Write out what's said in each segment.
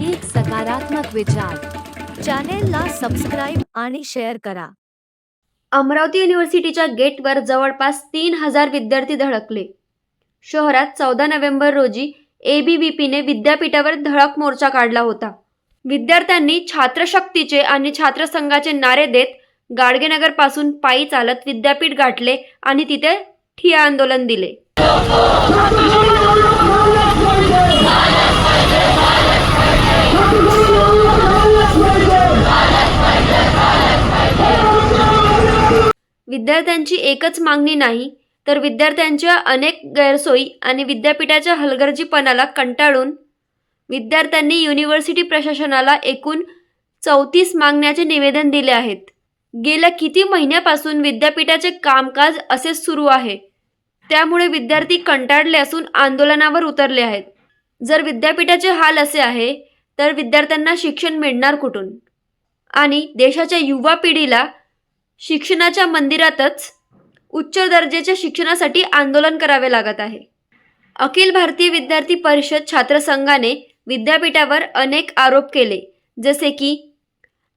एक सकारात्मक विचार. चॅनेलला सबस्क्राईब आणि शेअर करा. अमरावती युनिव्हर्सिटीच्या गेटवर जवळपास तीन हजार विद्यार्थी धडकले. शहरात चौदा नोव्हेंबर रोजी एबीव्हीपीने विद्यापीठावर धडक मोर्चा काढला होता. विद्यार्थ्यांनी छात्रशक्तीचे आणि छात्रसंघाचे नारे देत गाडगेनगरपासून पायी चालत विद्यापीठ गाठले आणि तिथे ठिया आंदोलन दिले. विद्यार्थ्यांची एकच मागणी नाही तर विद्यार्थ्यांच्या अनेक गैरसोयी आणि विद्यापीठाच्या हलगर्जीपणाला कंटाळून विद्यार्थ्यांनी युनिव्हर्सिटी प्रशासनाला एकूण चौतीस मागण्याचे निवेदन दिले आहेत. गेल्या किती महिन्यापासून विद्यापीठाचे कामकाज असेच सुरू आहे. त्यामुळे विद्यार्थी कंटाळले असून आंदोलनावर उतरले आहेत. जर विद्यापीठाचे हाल असे आहे तर विद्यार्थ्यांना शिक्षण मिळणार कुठून? आणि देशाच्या युवा पिढीला शिक्षणाच्या मंदिरातच उच्च दर्जाच्या शिक्षणासाठी आंदोलन करावे लागत आहे. अखिल भारतीय विद्यार्थी परिषद छात्रसंघाने विद्यापीठावर अनेक आरोप केले जसे की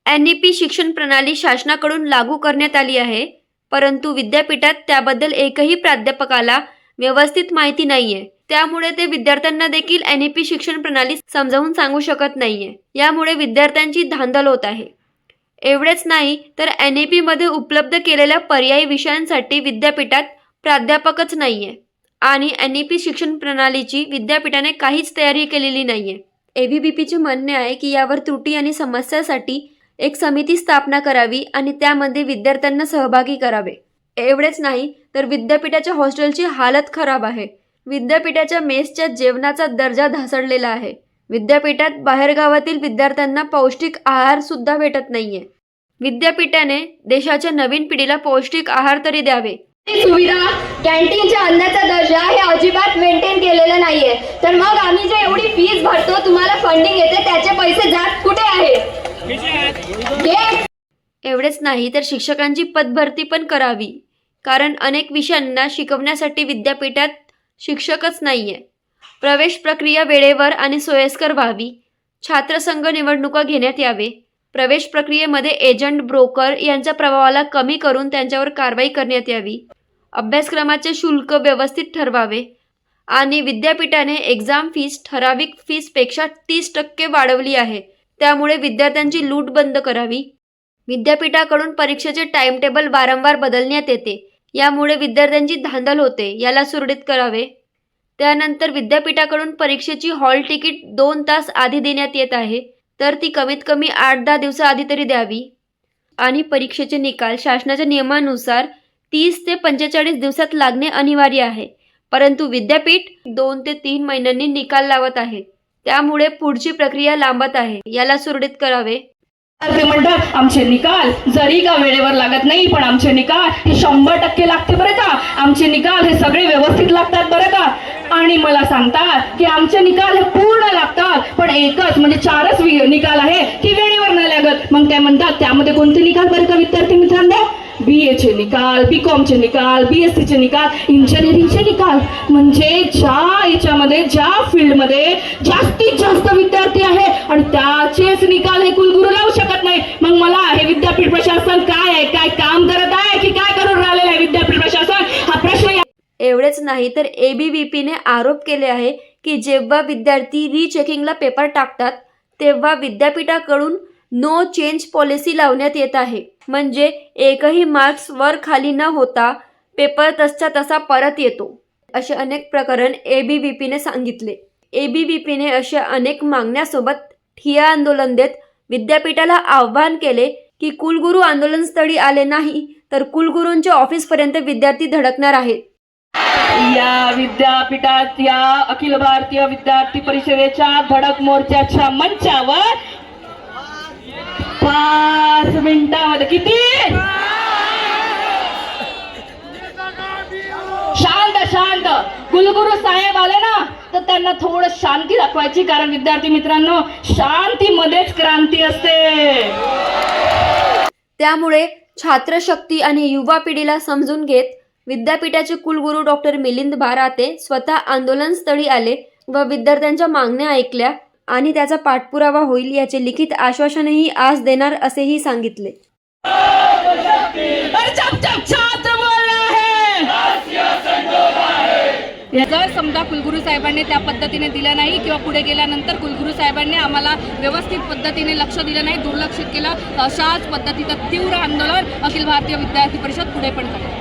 एन ई पी शिक्षण प्रणाली शासनाकडून लागू करण्यात आली आहे परंतु विद्यापीठात त्याबद्दल एकही प्राध्यापकाला व्यवस्थित माहिती नाहीये. त्यामुळे ते विद्यार्थ्यांना देखील एन ई पी शिक्षण प्रणाली समजावून सांगू शकत नाहीये. यामुळे विद्यार्थ्यांची धांदल होत आहे. एवढेच नाही तर एन ई पीमध्ये उपलब्ध केलेल्या पर्यायी विषयांसाठी विद्यापीठात प्राध्यापकच नाही आहे आणि एन ई पी शिक्षण प्रणालीची विद्यापीठाने काहीच तयारी केलेली नाही आहे ए व्ही बी पीचे म्हणणे आहे की यावर त्रुटी आणि समस्यासाठी एक समिती स्थापना करावी आणि त्यामध्ये विद्यार्थ्यांना सहभागी करावे. एवढेच नाही तर विद्यापीठाच्या हॉस्टेलची हालत खराब आहे. विद्यापीठाच्या मेसच्या जेवणाचा दर्जा ढासळलेला आहे. विद्यापीठात बाहेरगावातील विद्यार्थ्यांना पौष्टिक आहार सुद्धा भेटत नाहीये. विद्यापीठाने देशाच्या नवीन पिढीला पौष्टिक आहार तरी द्यावे. सुविधा कॅन्टीनच्या अन्नाचा दर्जा हे अजिबात मेंटेन केलेलं नाहीये. तर मग आम्ही जे एवढी फीस भरतो तुम्हाला फंडिंग येते त्याचे पैसे जात कुठे आहे? एवढेच नाही तर शिक्षकांची पदभरती पण करावी. कारण अनेक विषयांना शिकवण्यासाठी विद्यापीठात शिक्षकच नाहीये. प्रवेश प्रक्रिया वेळेवर आणि सोयीस्कर व्हावी. छात्रसंघ निवडणुका घेण्यात यावे. प्रवेश प्रक्रियेमध्ये एजंट ब्रोकर यांच्या प्रभावाला कमी करून त्यांच्यावर कारवाई करण्यात यावी. अभ्यासक्रमाचे शुल्क व्यवस्थित ठरवावे. आणि विद्यापीठाने एक्झाम फीस ठराविक फीसपेक्षा तीस टक्के वाढवली आहे. त्यामुळे विद्यार्थ्यांची लूट बंद करावी. विद्यापीठाकडून परीक्षेचे टाइमटेबल वारंवार बदलण्यात येते. यामुळे विद्यार्थ्यांची धांदल होते. याला सुरळीत करावे. त्यानंतर विद्यापीठाकडून परीक्षेची हॉल तिकीट दोन तास आधी देण्यात येत आहे. तर ती कमीत कमी आठ दहा दिवसाआधी तरी द्यावी. आणि परीक्षेचे निकाल शासनाच्या नियमानुसार तीस ते पंचेचाळीस दिवसात लागणे अनिवार्य आहे. परंतु विद्यापीठ दोन ते तीन महिन्यांनी निकाल लावत आहे. त्यामुळे पुढची प्रक्रिया लांबत आहे. याला सुरळीत करावे. ते म्हणतात आमचे निकाल जरी का वेळेवर लागत नाही पण आमचे निकाल हे शंभर टक्के लागते बरं आमचे निकाल हे सगळे व्यवस्थित लागतात बरं का? आणि मला सांगतात की आमचे निकाल हे पूर्ण लागतात पण एकच म्हणजे चारच निकाल आहे की वेळेवर नाही लागत. मग काय म्हणतात त्यामध्ये कोणते निकाल बरं का विद्यार्थी मित्रांनो? बी एचे निकाल बी कॉमचे निकाल बी एस सीचे निकाल इंजिनिअरिंगचे निकाल. म्हणजे ज्या याच्यामध्ये ज्या फील्डमध्ये जास्तीत जास्त विद्यार्थी आहे आणि त्याचेच निकाल हे कुलगुरूला लावू शकत नाही मग मला हे विद्यापीठ प्रशासन काय आहे काय काम करत आहे की काय करून राहिलेलं आहे विद्यापीठ प्रशासन हा प्रश्न या- एवढेच नाही तर ए बी व्ही पीने आरोप केले आहे की जेव्हा विद्यार्थी रीचेकिंगला पेपर टाकतात तेव्हा विद्यापीठाकडून नो चेंज पॉलिसी लावण्यात येत आहे. म्हणजे एकही मार्क्स वर खाली न होता पेपर तसच्या तसा परत येतो. असे अनेक प्रकरण ए बी व्ही पीने सांगितले. ए बी व्ही पीने अशा अनेक मागण्यासोबत ठिया आंदोलन देत विद्यापीठाला आव्हान केले की कुलगुरू आंदोलनस्थळी आले नाही तर कुलगुरूंच्या ऑफिसपर्यंत विद्यार्थी धडकणार आहेत. या विद्यापीठात या अखिल भारतीय विद्यार्थी परिषदेच्या धडक मोर्चाच्या मंचावर पाच मिनिटामध्ये किती? शांत शांत. कुलगुरू साहेब आले ना तर त्यांना थोडं शांती दाखवायची कारण विद्यार्थी मित्रांनो शांतीमध्येच क्रांती असते. त्यामुळे छात्रशक्ती आणि युवा पिढीला समजून घेत विद्यापीठाचे कुलगुरू डॉक्टर मिलिंद बाराते स्वतः आंदोलनस्थळी आले व विद्यार्थ्यांच्या मागण्या ऐकल्या आणि त्याचा पाठपुरावा होईल याचे लिखित आश्वासनही आज देणार असेही सांगितले. जर समजा कुलगुरू साहेबांनी त्या पद्धतीने दिलं नाही किंवा पुढे गेल्यानंतर कुलगुरू साहेबांनी आम्हाला व्यवस्थित पद्धतीने लक्ष दिलं नाही दुर्लक्षित केलं अशाच पद्धतीचं तीव्र आंदोलन अखिल भारतीय विद्यार्थी परिषद पुढे पण करेल.